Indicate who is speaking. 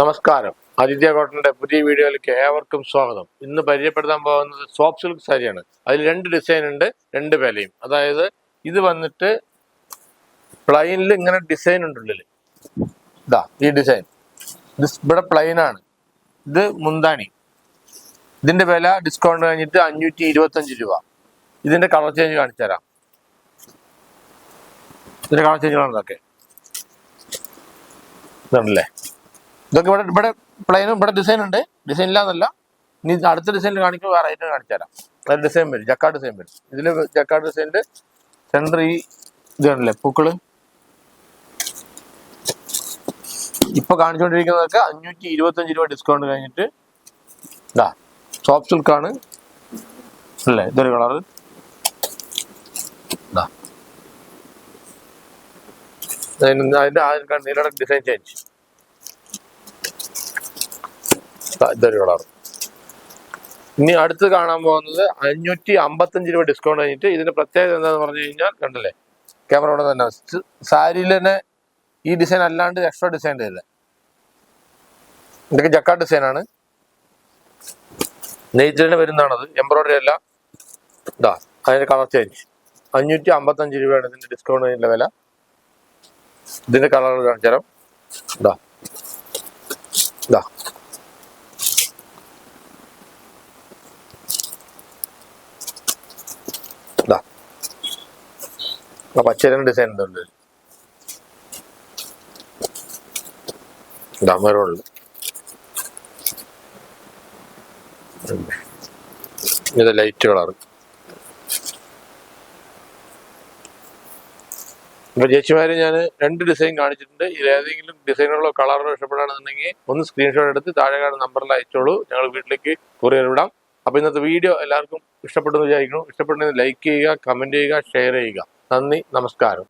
Speaker 1: നമസ്കാരം. ആദിത്യ കോട്ടന്റെ പുതിയ വീഡിയോയിലേക്ക് ഏവർക്കും സ്വാഗതം. ഇന്ന് പരിചയപ്പെടുത്താൻ പോകുന്നത് സോഫ്റ്റ് സിൽക്ക് സാരിയാണ്. അതിൽ രണ്ട് ഡിസൈൻ ഉണ്ട് രണ്ട് വിലയും. അതായത് ഇത് വന്നിട്ട് പ്ലെയിനിൽ ഇങ്ങനെ ഡിസൈൻ ഉണ്ട് ഉള്ളിൽ. ഇതാ ഈ ഡിസൈൻ. ഇത് ഇവിടെ പ്ലെയിനാണ് ഇത് മുന്താണി. ഇതിന്റെ വില ഡിസ്കൗണ്ട് കഴിഞ്ഞിട്ട് അഞ്ഞൂറ്റി ഇരുപത്തഞ്ച് രൂപ. ഇതിന്റെ കളർ ചേഞ്ച് കാണിച്ചു തരാം. ഇതിന്റെ കളർ ചേഞ്ച് കാണുന്നതൊക്കെ. ഇതുണ്ടല്ലേ? ഇതൊക്കെ ഇവിടെ ഇവിടെ പ്ലെയിനും ഇവിടെ ഡിസൈൻ ഉണ്ട്. ഡിസൈൻ ഇല്ലാന്നല്ല. ഇനി അടുത്ത ഡിസൈനിൽ കാണിക്കുമ്പോൾ വേറെ ഐറ്റം കാണിച്ചു തരാം. അത് ഡിസൈൻ വരും. ജക്കാട് ഡിസൈൻ വരും. ഇതിൽ ജക്കാർഡ് ഡിസൈന്റെ സെന്റർ ഈ ഇതാണല്ലേ പൂക്കൾ? ഇപ്പൊ കാണിച്ചുകൊണ്ടിരിക്കുന്നതൊക്കെ അഞ്ഞൂറ്റി ഇരുപത്തഞ്ച് രൂപ ഡിസ്കൗണ്ട് കഴിഞ്ഞിട്ട് ഇതാ സോഫ്റ്റ് സിൽക്കാണ് അല്ലേ? ഇതൊരു കളറ് അതിന്റെ ആ നീലയുടെ ഡിസൈൻ ചേഞ്ച് ഇതൊരു ഇനി അടുത്ത് കാണാൻ പോകുന്നത് അഞ്ഞൂറ്റി അമ്പത്തഞ്ച് രൂപ ഡിസ്കൗണ്ട് കഴിഞ്ഞിട്ട് ഇതിന്റെ പ്രത്യേകത എന്താന്ന് പറഞ്ഞു കഴിഞ്ഞാൽ കണ്ടില്ലേ? ക്യാമറ ഇവിടെ തന്നെ. സാരിയിൽ തന്നെ ഈ ഡിസൈൻ അല്ലാണ്ട് എക്സ്ട്രാ ഡിസൈൻ തരില്ല ഇതൊക്കെ ജക്കാ ഡിസൈൻ ആണ്. നെയ്ത്തിന് വരുന്നതാണത്. എംബ്രോയിഡറി അല്ല. ഇതാ അതിന്റെ കളർ ചേഞ്ച് അഞ്ഞൂറ്റി അമ്പത്തഞ്ച് രൂപയാണ് ഇതിന്റെ ഡിസ്കൗണ്ട് കഴിഞ്ഞ വില. ഇതിന്റെ കളർ കാണിച്ചു തരാം ഇതാ ഇതാ ഇതാ ആ പച്ചരൻ ഡിസൈൻ ഉണ്ട് ഇതാ മെറൂണിൽ ഇത് ലൈറ്റ് കളർ ഇപ്പൊ ചേച്ചിമാര് ഞാൻ രണ്ട് ഡിസൈൻ കാണിച്ചിട്ടുണ്ട്. ഇതിൽ ഏതെങ്കിലും ഡിസൈനുകളോ കളറോ ഇഷ്ടപ്പെടുകയാണെന്നുണ്ടെങ്കിൽ ഒന്ന് സ്ക്രീൻഷോട്ട് എടുത്ത് താഴെ നമ്പറിൽ അയച്ചോളൂ. ഞങ്ങൾ വീട്ടിലേക്ക് കൊറിയർ വിടാം. അപ്പൊ ഇന്നത്തെ വീഡിയോ എല്ലാവർക്കും ഇഷ്ടപ്പെട്ടെന്ന് വിചാരിക്കുന്നു. ഇഷ്ടപ്പെട്ടെങ്കിൽ ലൈക്ക് ചെയ്യുക കമന്റ് ചെയ്യുക ഷെയർ ചെയ്യുക. നന്ദി നമസ്കാരം.